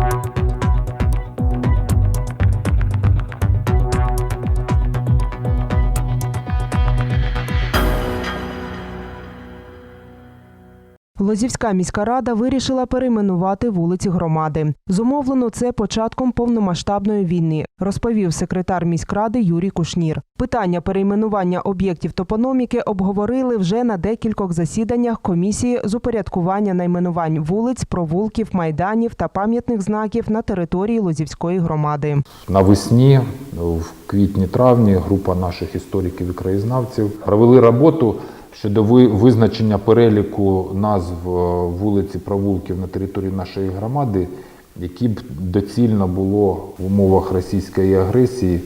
Thank you. Лозівська міська рада вирішила перейменувати вулиці громади. Зумовлено це початком повномасштабної війни, розповів секретар міськради Юрій Кушнір. Питання перейменування об'єктів топономіки обговорили вже на декількох засіданнях комісії з упорядкування найменувань вулиць, провулків, майданів та пам'ятних знаків на території Лозівської громади. Навесні, в квітні-травні, група наших істориків і краєзнавців провели роботу щодо ви- визначення переліку назв е, вулиць і провулків на території нашої громади, які б доцільно було в умовах російської агресії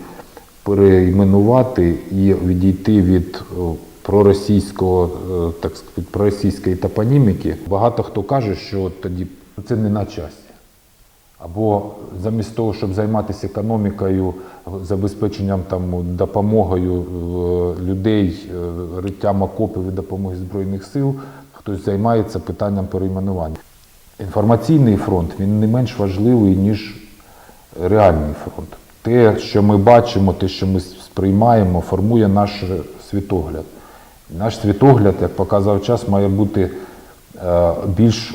перейменувати і відійти від е, проросійського, е, так сказати, проросійської топоніміки. Багато хто каже, що тоді це не на часі. Або замість того, щоб займатися економікою, забезпеченням там допомогою е, людей, е, риттям окопів і допомоги Збройних сил, хтось займається питанням перейменування. Інформаційний фронт він не менш важливий, ніж реальний фронт. Те, що ми бачимо, те, що ми сприймаємо, формує наш світогляд. Наш світогляд, як показав час, має бути більш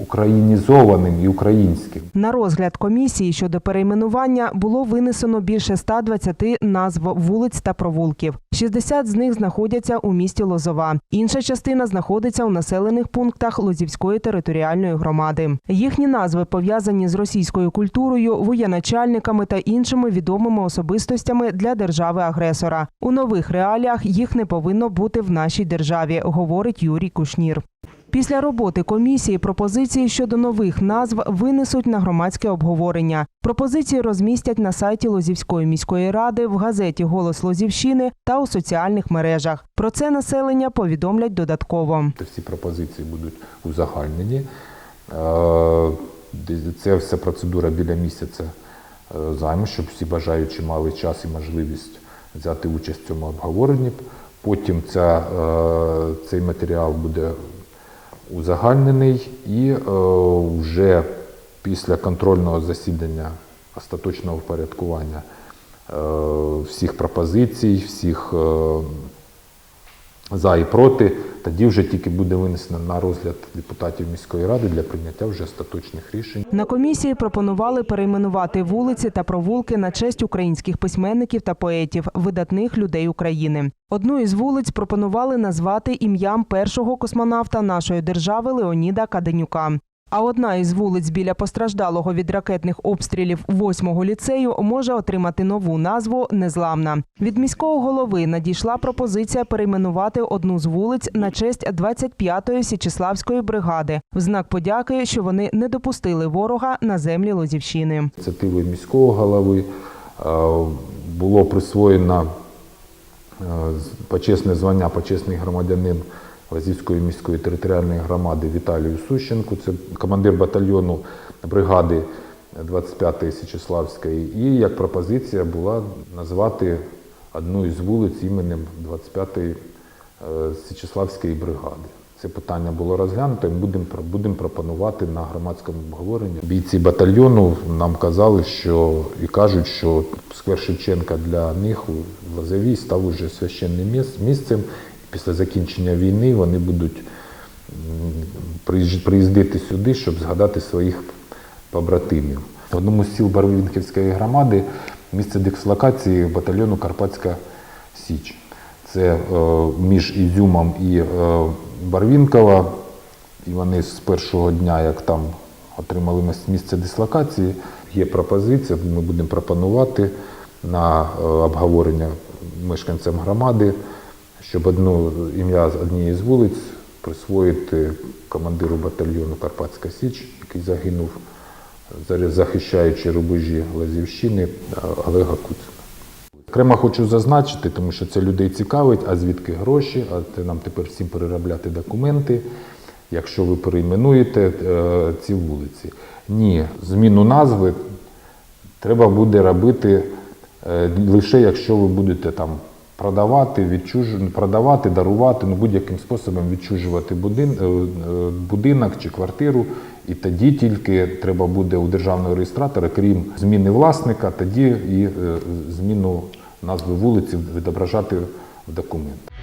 українізованим і українським. На розгляд комісії щодо перейменування було винесено більше 120 назв вулиць та провулків. 60 з них знаходяться у місті Лозова. Інша частина знаходиться у населених пунктах Лозівської територіальної громади. Їхні назви пов'язані з російською культурою, воєначальниками та іншими відомими особистостями для держави-агресора. У нових реаліях їх не повинно бути в нашій державі, говорить Юрій Кушнір. Після роботи комісії пропозиції щодо нових назв винесуть на громадське обговорення. Пропозиції розмістять на сайті Лозівської міської ради, в газеті Голос Лозівщини та у соціальних мережах. Про це населення повідомлять додатково. Всі пропозиції будуть узагальнені. Е, Це вся процедура біля місяця е, займу, щоб всі бажаючі мали час і можливість взяти участь в цьому обговоренні. Потім ця, е, цей матеріал буде узагальнений і е, вже після контрольного засідання остаточного впорядкування е, всіх пропозицій, всіх е, за і проти, тоді вже тільки буде винесено на розгляд депутатів міської ради для прийняття вже остаточних рішень. На комісії пропонували перейменувати вулиці та провулки на честь українських письменників та поетів, видатних людей України. Одну із вулиць пропонували назвати ім'ям першого космонавта нашої держави Леоніда Каденюка. А одна із вулиць біля постраждалого від ракетних обстрілів 8-го ліцею може отримати нову назву Незламна. Від міського голови надійшла пропозиція перейменувати одну з вулиць на честь 25-ї Січеславської бригади в знак подяки, що вони не допустили ворога на землі Лозівщини. Ініціативою міського голови е, було присвоєно е, почесне звання почесний громадянин Лазівської міської територіальної громади Віталію Сущенку, це командир батальйону бригади 25-ї Січеславської. І як пропозиція була назвати одну із вулиць іменем 25-ї е, Січеславської бригади. Це питання було розглянуто і будемо будем пропонувати на громадському обговоренні. Бійці батальйону нам казали, що і кажуть, що сквер Шевченка для них у Лозовій став уже священним міс- місцем. Після закінчення війни вони будуть приїздити сюди, щоб згадати своїх побратимів. В одному з сіл Барвінківської громади місце дислокації батальйону Карпатська Січ. Це е, між Ізюмом і е, Барвінкова. І вони з першого дня, як там отримали місце дислокації, є пропозиція, ми будемо пропонувати на е, обговорення мешканцям громади, щоб одну ім'я з однієї з вулиць присвоїти командиру батальйону Карпатська Січ, який загинув, захищаючи рубежі Лазівщини Олега Куцина. Окремо хочу зазначити, тому що це людей цікавить, а звідки гроші, а це нам тепер всім переробляти документи, якщо ви перейменуєте е, ці вулиці. Ні, зміну назви треба буде робити е, лише якщо ви будете там продавати, відчуж... продавати, дарувати, ну, будь-яким способом відчужувати будин... е, е, будинок чи квартиру. І тоді тільки треба буде у державного реєстратора, крім зміни власника, тоді і е, зміну назви вулиці відображати в документі.